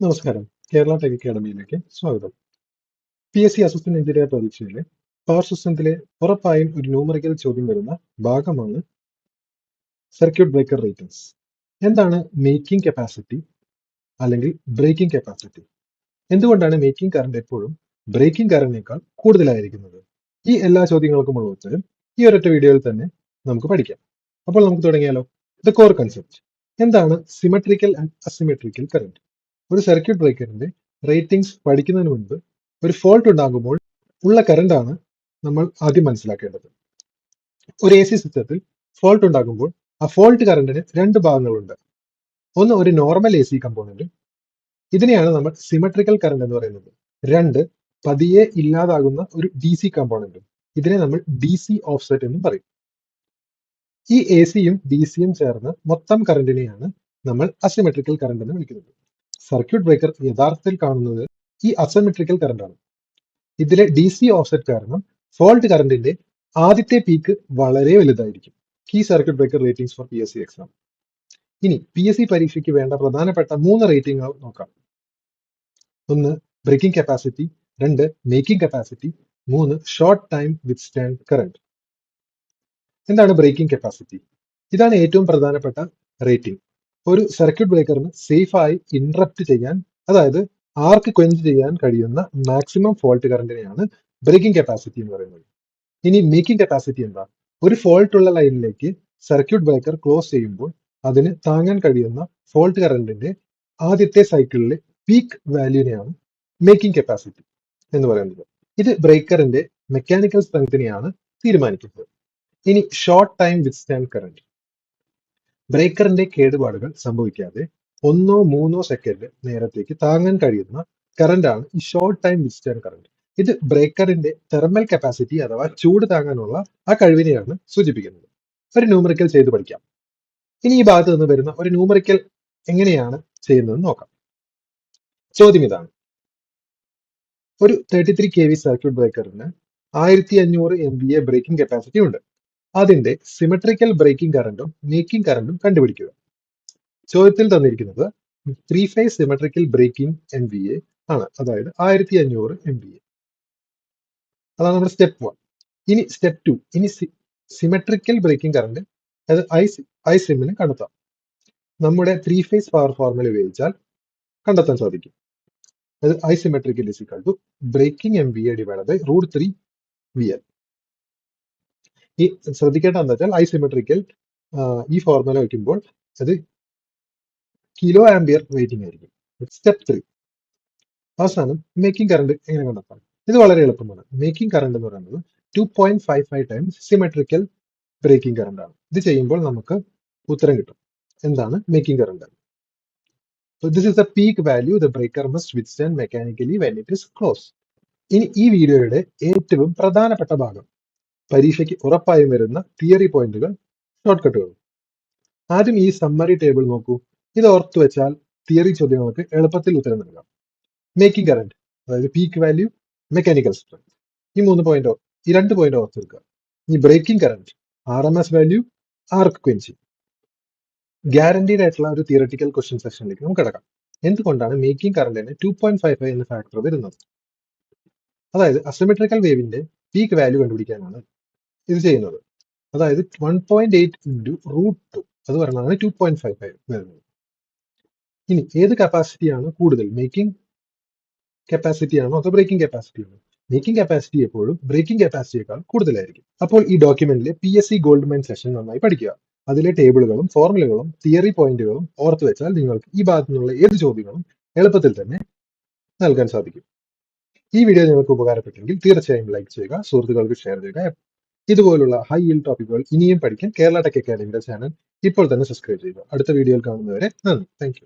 നമസ്കാരം. കേരള ടെക് അക്കാഡമിയിലേക്ക് സ്വാഗതം. P S C assistant engineer പരീക്ഷയിലെ power സിസ്റ്റത്തിലെ ഉറപ്പായും ഒരു ന്യൂമറിക്കൽ ചോദ്യം വരുന്ന ഭാഗമാണ് സർക്യൂട്ട് ബ്രേക്കർ റേറ്റിംഗ്സ് എന്താണ് മേക്കിംഗ് കപ്പാസിറ്റി അല്ലെങ്കിൽ ബ്രേക്കിംഗ് കപ്പാസിറ്റി എന്തുകൊണ്ടാണ് മേക്കിംഗ് കറണ്ട് എപ്പോഴും ബ്രേക്കിംഗ് കറണ്ടിനേക്കാൾ കൂടുതലായിരിക്കുന്നത്? ഈ എല്ലാ ചോദ്യങ്ങൾക്കുമുള്ള ഉത്തരം ഈ ഒരൊറ്റ വീഡിയോയിൽ തന്നെ നമുക്ക് പഠിക്കാം. അപ്പോൾ നമുക്ക് തുടങ്ങിയാലോ? ദ കോർ കൺസെപ്റ്റ് എന്താണ് സിമെട്രിക്കൽ ആൻഡ് അസിമെട്രിക്കൽ കറണ്ട് ഒരു സർക്യൂട്ട് ബ്രേക്കറിന്റെ റേറ്റിംഗ്സ് പഠിക്കുന്നതിന് മുൻപ് ഒരു ഫോൾട്ട് ഉണ്ടാകുമ്പോൾ ഉള്ള കറണ്ടാണ് നമ്മൾ ആദ്യം മനസ്സിലാക്കേണ്ടത്. ഒരു എ സി സിസ്റ്റത്തിൽ ഫോൾട്ട് ഉണ്ടാകുമ്പോൾ ആ ഫോൾട്ട് കറണ്ടിന് രണ്ട് ഭാഗങ്ങളുണ്ട്. ഒന്ന് ഒരു നോർമൽ എ സി കമ്പോണന്റ് ഇതിനെയാണ് നമ്മൾ സിമെട്രിക്കൽ കറണ്ട് എന്ന് പറയുന്നത്. രണ്ട് പതിയെ ഇല്ലാതാകുന്ന ഒരു ഡി സി കമ്പോണന്റും ഇതിനെ നമ്മൾ ഡി സി ഓഫ്സെറ്റ് എന്നും പറയും. ഈ എ സിയും ഡി സിയും ചേർന്ന് മൊത്തം കറണ്ടിനെയാണ് നമ്മൾ അസിമെട്രിക്കൽ കറണ്ട് എന്ന് വിളിക്കുന്നത്. സർക്യൂട്ട് ബ്രേക്കർ യഥാർത്ഥത്തിൽ കാണുന്നത് ഈ അസമെട്രിക്കൽ കറണ്ട് ആണ്. ഇതിലെ ഡി സി ഓഫ്സെറ്റ് കാരണം ഫോൾട്ട് കറണ്ടിന്റെ ആദ്യത്തെ പീക്ക് വളരെ വലുതായിരിക്കും. Key circuit breaker ratings for P S C exam ഇനി പി എസ് സി പരീക്ഷയ്ക്ക് വേണ്ട പ്രധാനപ്പെട്ട മൂന്ന് റേറ്റിംഗ് നോക്കാം. ഒന്ന് ബ്രേക്കിംഗ് കപ്പാസിറ്റി രണ്ട് മേക്കിംഗ് കപ്പാസിറ്റി മൂന്ന് short time withstand current എന്താണ് ബ്രേക്കിംഗ് കപ്പാസിറ്റി ഇതാണ് ഏറ്റവും പ്രധാനപ്പെട്ട റേറ്റിംഗ് ഒരു സർക്യൂട്ട് ബ്രേക്കറിന് സേഫായി ഇന്ററപ്റ്റ് ചെയ്യാൻ അതായത് ആർക്ക് ക്വഞ്ച് ചെയ്യാൻ കഴിയുന്ന മാക്സിമം ഫോൾട്ട് കറണ്ടിനെയാണ് ബ്രേക്കിംഗ് കപ്പാസിറ്റി എന്ന് പറയുന്നത്. ഇനി മേക്കിംഗ് കപ്പാസിറ്റി എന്താ? ഒരു ഫോൾട്ട് ഉള്ള ലൈനിലേക്ക് സർക്യൂട്ട് ബ്രേക്കർ ക്ലോസ് ചെയ്യുമ്പോൾ അതിന് താങ്ങാൻ കഴിയുന്ന ഫോൾട്ട് കറണ്ടിന്റെ ആദ്യത്തെ സൈക്കിളിലെ പീക്ക് വാല്യൂനെയാണ് മേക്കിംഗ് കപ്പാസിറ്റി എന്ന് പറയുന്നത്. ഇത് ബ്രേക്കറിന്റെ മെക്കാനിക്കൽ സ്ട്രെങ്തിനെയാണ് തീരുമാനിക്കുന്നത്. ഇനി ഷോർട്ട് ടൈം വിത്ത് കറന്റ് ബ്രേക്കറിന്റെ കേടുപാടുകൾ സംഭവിക്കാതെ ഒന്നോ മൂന്നോ സെക്കൻഡ് നേരത്തേക്ക് താങ്ങാൻ കഴിയുന്ന കറണ്ടാണ് ഈ ഷോർട്ട് ടൈം വിത്ത്സ്റ്റാൻഡ് കറന്റ് ഇത് ബ്രേക്കറിന്റെ തെർമൽ കപ്പാസിറ്റി അഥവാ ചൂട് താങ്ങാനുള്ള ആ കഴിവിനെയാണ് സൂചിപ്പിക്കുന്നത്. ഒരു ന്യൂമറിക്കൽ ചെയ്ത് പഠിക്കാം. ഇനി ഈ ഭാഗത്ത് നിന്ന് വരുന്ന ഒരു ന്യൂമറിക്കൽ എങ്ങനെയാണ് ചെയ്യുന്നതെന്ന് നോക്കാം. ചോദ്യം ഇതാണ്. ഒരു thirty three K V circuit ബ്രേക്കറിന് ആയിരത്തി അഞ്ഞൂറ് M V A breaking capacity ഉണ്ട് അതിന്റെ സിമെട്രിക്കൽ ബ്രേക്കിംഗ് കറണ്ടും മേക്കിംഗ് കറണ്ടും കണ്ടുപിടിക്കുക. ചോദ്യത്തിൽ തന്നിരിക്കുന്നത് three phase symmetrical breaking M V A ആണ്. അതായത് ആയിരത്തി അഞ്ഞൂറ് എം ബി എ അതാണ് നമ്മുടെ സ്റ്റെപ്പ് വൺ ഇനി സ്റ്റെപ്പ് ടു ഇനി സിമെട്രിക്കൽ ബ്രേക്കിംഗ് കറണ്ട് അത് ഐ ഐ സിമ്മിന് കണ്ടെത്താം. നമ്മുടെ ത്രീ ഫേസ് പവർ ഫോർമുല ഉപയോഗിച്ചാൽ കണ്ടെത്താൻ സാധിക്കും. അത് is is equal to breaking M V A divide by root three V L ഈ ശ്രദ്ധിക്കേണ്ട എന്താ വെച്ചാൽ ഐസിമെട്രിക്കൽ ഈ ഫോർമുല വയ്ക്കുമ്പോൾ അത് കിലോ ആംബിയർ വെയിറ്റിംഗ് ആയിരിക്കും. സ്റ്റെപ്പ് ത്രീ അവസാനം മേക്കിംഗ് കറണ്ട് എങ്ങനെ കണ്ടെത്താം? ഇത് വളരെ എളുപ്പമാണ്. മേക്കിംഗ് കറണ്ട് എന്ന് പറയുന്നത് two point five five times symmetrical breaking current ആണ്. ഇത് ചെയ്യുമ്പോൾ നമുക്ക് ഉത്തരം കിട്ടും. എന്താണ് making current this is the peak value the breaker must withstand mechanically when it is closed. ഇനി ഈ വീഡിയോയുടെ ഏറ്റവും പ്രധാനപ്പെട്ട ഭാഗം. പരീക്ഷയ്ക്ക് ഉറപ്പായും വരുന്ന തിയറി പോയിന്റുകൾ ഷോർട്ട് കട്ടുകൾ ആദ്യം ഈ സമ്മറി ടേബിൾ നോക്കൂ. ഇത് ഓർത്തു വെച്ചാൽ തിയറി ചോദ്യങ്ങൾക്ക് എളുപ്പത്തിൽ ഉത്തരം നൽകാം. മേക്കിംഗ് കറന്റ് അതായത് പീക്ക് വാല്യൂ മെക്കാനിക്കൽ സ്ട്രെങ്ത് ഈ മൂന്ന് പോയിന്റ് ഈ രണ്ട് പോയിന്റ് ഓർത്തെടുക്കുക ഈ breaking current R M S value arc ക്വൻസി guaranteed ആയിട്ടുള്ള ഒരു തിയറട്ടിക്കൽ ക്വസ്റ്റ്യൻ സെക്ഷനിലേക്ക് നമുക്ക് കിടക്കാം. എന്തുകൊണ്ടാണ് മേക്കിംഗ് കറണ്ടിന് ടു പോയിന്റ് ഫൈവ് ഫൈവ് എന്ന ഫാക്ടർ വരുന്നത്? അതായത് അസിമെട്രിക്കൽ വേവിന്റെ പീക്ക് വാല്യൂ കണ്ടുപിടിക്കാനാണ് ഇത് ചെയ്യുന്നത്. അതായത് one point eight into root two അത് പറഞ്ഞാണ് ടു പോയിന്റ് ഫൈവ് ഫൈവ് വരുന്നത്. ഇനി ഏത് കപ്പാസിറ്റിയാണ് കൂടുതൽ? മേക്കിംഗ് കപ്പാസിറ്റി ആണോ അതോ ബ്രേക്കിംഗ് കപ്പാസിറ്റി ആണോ? മേക്കിംഗ് കപ്പാസിറ്റി എപ്പോഴും ബ്രേക്കിംഗ് കപ്പാസിറ്റിയേക്കാൾ കൂടുതലായിരിക്കും. അപ്പോൾ ഈ ഡോക്യുമെന്റിലെ P S C gold mine session നന്നായി പഠിക്കുക. അതിലെ ടേബിളുകളും ഫോർമുലകളും തിയറി പോയിന്റുകളും ഓർത്തു വെച്ചാൽ നിങ്ങൾക്ക് ഈ ഭാഗത്തു നിന്നുള്ള ഏത് ചോദ്യങ്ങളും എളുപ്പത്തിൽ തന്നെ നൽകാൻ സാധിക്കും. ഈ വീഡിയോ നിങ്ങൾക്ക് ഉപകാരപ്പെട്ടെങ്കിൽ തീർച്ചയായും ലൈക്ക് ചെയ്യുക സുഹൃത്തുക്കൾക്ക് ഷെയർ ചെയ്യുക. ഇതുപോലുള്ള ഹൈ yield ടോപ്പിക്കുകൾ ഇനിയും പഠിക്കാൻ കേരള ടെക് അക്കാഡമിയുടെ ചാനൽ ഇപ്പോൾ തന്നെ സബ്സ്ക്രൈബ് ചെയ്യുക. അടുത്ത വീഡിയോയിൽ കാണുന്നവരെ നന്ദി. താങ്ക്